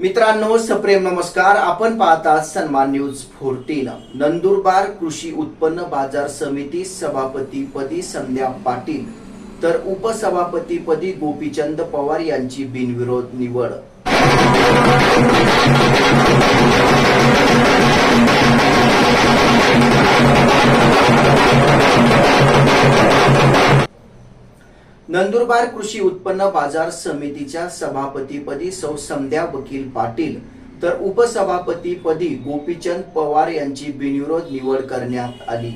मित्रांनो सप्रेम नमस्कार. आपण पाहता सन्मान न्यूज फोर्टीन नंदुरबार कृषी उत्पन्न बाजार समिती सभापतीपदी संध्या पाटील तर उपसभापतीपदी गोपीचंद पवार यांची बिनविरोध निवड. नंदुरबार कृषी उत्पन्न बाजार समितीच्या सभापतीपदी सौ संध्या वकील पाटील तर उपसभापतीपदी गोपीचंद पवार यांची बिनविरोध निवड करण्यात आली.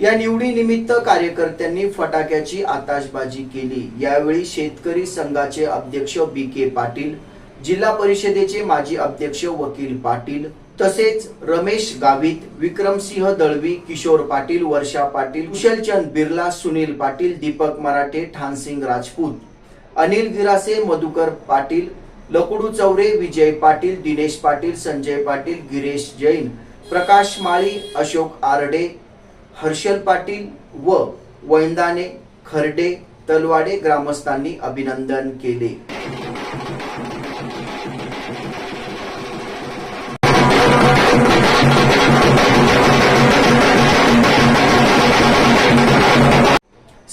या निवडीनिमित्त कार्यकर्त्यांनी फटाक्याची आताशबाजी केली. यावेळी शेतकरी संघाचे अध्यक्ष बी के पाटील जिल्हा परिषदेचे माजी अध्यक्ष वकील पाटील तसेच रमेश गावित विक्रमसिंह दळवी किशोर पाटील वर्षा पाटील कुशलचंद बिर्ला सुनील पाटील दीपक मराठे ठाणसिंग राजपूत अनिल गिरासे मधुकर पाटील लकुडू चौरे विजय पाटील दिनेश पाटील संजय पाटील गिरीश जैन प्रकाश माळी अशोक आरडे हर्षल पाटील व वैंदाने खर्डे तलवाडे ग्रामस्थांनी अभिनंदन केले.